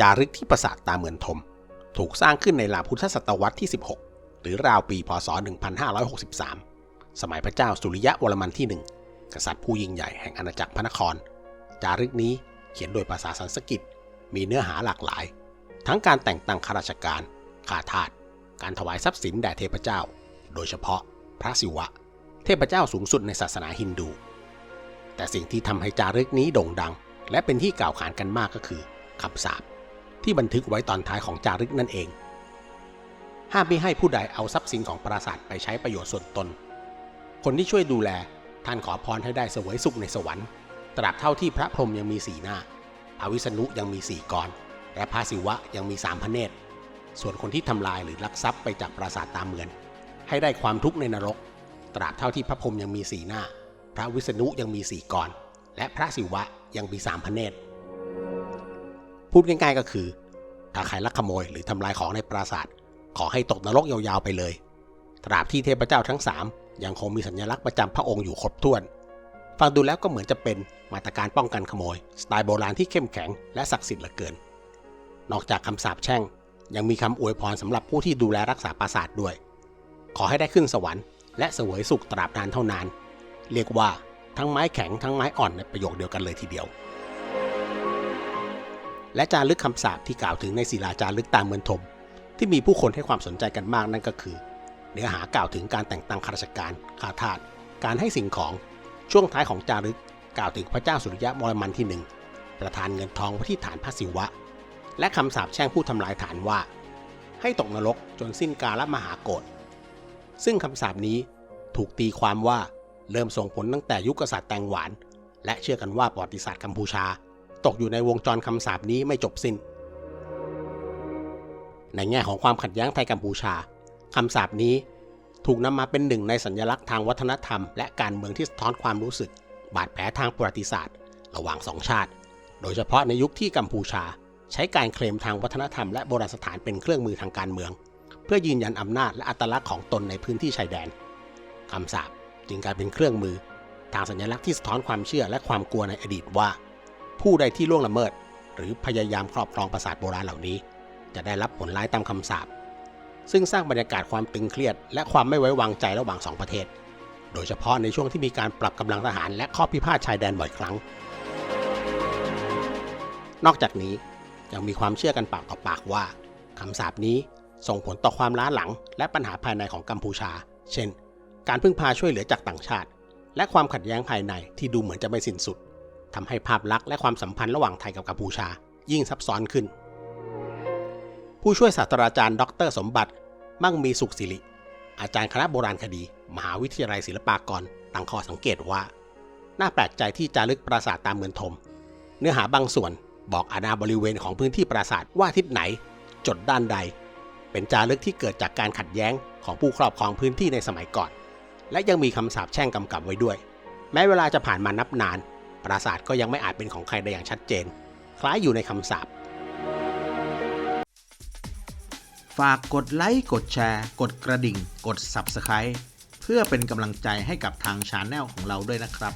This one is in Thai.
จารึกที่ปราสาทตาเหมือนทม ถูกสร้างขึ้นในราวพุทธศตวรรษที่ 16 หรือราวปีพศ 1563 สมัยพระเจ้าสุริยะวรมันที่ 1 กษัตริย์ผู้ยิ่งใหญ่แห่งอาณาจักรพระนคร จารึกนี้เขียนโดยภาษาสันสกฤต มีเนื้อหาหลากหลาย ทั้งการแต่งตั้งข้าราชการข้าทาส การถวายทรัพย์สินแด่เทพเจ้า โดยเฉพาะพระศิวะ เทพเจ้าสูงสุดในศาสนาฮินดู แต่สิ่งที่ทำให้จารึกนี้โด่งดัง และเป็นที่กล่าวขานกันมากก็คือคำสาป ที่บันทึกไว้ตอนท้ายของจารึกนั่นเอง ห้ามไม่ให้ผู้ใดเอาทรัพย์สินของปราสาทไปใช้ประโยชน์ส่วนตน คนที่ช่วยดูแลท่านขอพรให้ได้เสวยสุขในสวรรค์ ตราบเท่าที่พระพรหมยังมีสีหน้า พระวิษณุยังมีสี่กร และพระศิวะยังมีสามพระเนตร ส่วนคนที่ทำลายหรือลักทรัพย์ไปจากปราสาทตามเมืองให้ได้ความทุกข์ในนรก ตราบเท่าที่พระพรหมยังมีสีหน้า พระวิษณุยังมีสี่กร และพระศิวะยังมีสามพระเนตร พูดง่ายๆก็คือ ถ้าใครลักขโมยหรือทำลายของในปราสาท ขอให้ตกนรกยาวๆไปเลย ตราบที่เทพเจ้าทั้งสามยังคงมีสัญลักษณ์ประจำพระองค์อยู่ครบถ้วน ฟังดูแล้วก็เหมือนจะเป็นมาตรการป้องกันขโมย สไตล์โบราณที่เข้มแข็งและศักดิ์สิทธิ์เหลือเกิน นอกจากคำสาปแช่ง ยังมีคำอวยพรสำหรับผู้ที่ดูแลรักษาปราสาทด้วย ขอให้ได้ขึ้นสวรรค์และเสวยสุขตราบนานเท่านาน เรียกว่าทั้งไม้แข็งทั้งไม้อ่อนในประโยคเดียวกันเลยทีเดียว และจารึกคำสาปที่กล่าวถึงในศิลาจารึกตามเมืองทมที่มีผู้คนให้ความสนใจกันมากนั่นก็คือ เนื้อหากล่าวถึงการแต่งตั้งข้าราชการข้าทาสการให้สิ่งของช่วงท้ายของจารึกกล่าวถึงพระเจ้าสุริยะมรมันที่หนึ่งประทานเงินทองไว้ที่ฐานพระศิวะ และคำสาปแช่งผู้ทำลายฐานว่า ให้ตกนรกจนสิ้นกาลมหาโกรธซึ่งคำสาปนี้ถูกตีความว่าเริ่มส่งผลตั้งแต่ยุคกษัตริย์แตงหวาน และเชื่อกันว่าประวัติศาสตร์กัมพูชา ตกอยู่ในวงจรคำสาปนี้ไม่จบสิ้น ในแง่ของความขัดแย้งไทยกัมพูชาคำสาปนี้ถูกนำมาเป็นหนึ่งในสัญลักษณ์ทางวัฒนธรรม และการเมืองที่สะท้อนความรู้สึก บาดแผลทางประวัติศาสตร์ ระหว่างสองชาติ โดยเฉพาะในยุคที่กัมพูชา ใช้การเคลมทางวัฒนธรรมและโบราณสถานเป็นเครื่องมือทางการเมือง เพื่อยืนยันอำนาจและอัตลักษณ์ของตนในพื้นที่ชายแดนคำสาปจึงกลายเป็นเครื่องมือ ทางสัญลักษณ์ที่สะท้อนความเชื่อและความกลัวในอดีตว่า ผู้ใดที่ล่วงละเมิด หรือพยายามครอบครองปราสาทโบราณเหล่านี้ จะได้รับผลร้ายตามคำสาปซึ่งสร้างบรรยากาศความตึงเครียด และความไม่ไว้วางใจระหว่างสองประเทศ โดยเฉพาะในช่วงที่มีการปรับกำลังทหารและข้อพิพาทชายแดนบ่อยครั้ง นอกจากนี้ยังมีความเชื่อกันปากต่อปากว่าคำสาปนี้ส่งผลต่อความล้าหลัง และปัญหาภายในของกัมพูชา เช่น การพึ่งพาช่วยเหลือจากต่างชาติ และความขัดแย้งภายในที่ดูเหมือนจะไม่สิ้นสุด ทำให้ภาพลักษณ์และความสัมพันธ์ระหว่างไทยกับกัมพูชา ยิ่งซับซ้อนขึ้น ผู้ช่วยศาสตราจารย์ ดร สมบัติ มั่งมีสุขศิริ อาจารย์คณะโบราณคดี มหาวิทยาลัยศิลปากรตั้งข้อสังเกตว่า น่าแปลกใจที่จารึกปราสาทตามเมืองทม เนื้อหาบางส่วนบอกอาณาบริเวณของพื้นที่ปราสาทว่าทิศไหน จดด้านใด เป็นจารึกที่เกิดจากการขัดแย้งของผู้ครอบครองพื้นที่ในสมัยก่อน และยังมีคำสาปแช่งกำกับไว้ด้วย แม้เวลาจะผ่านมานับนาน ปราสาทก็ยังไม่อาจเป็นของใครได้อย่างชัดเจน คล้ายอยู่ในคำสาปฝากกดไลค์ กดแชร์ กดกระดิ่ง กด Subscribe เพื่อเป็นกำลังใจให้กับทางชาแนลของเราด้วยนะครับ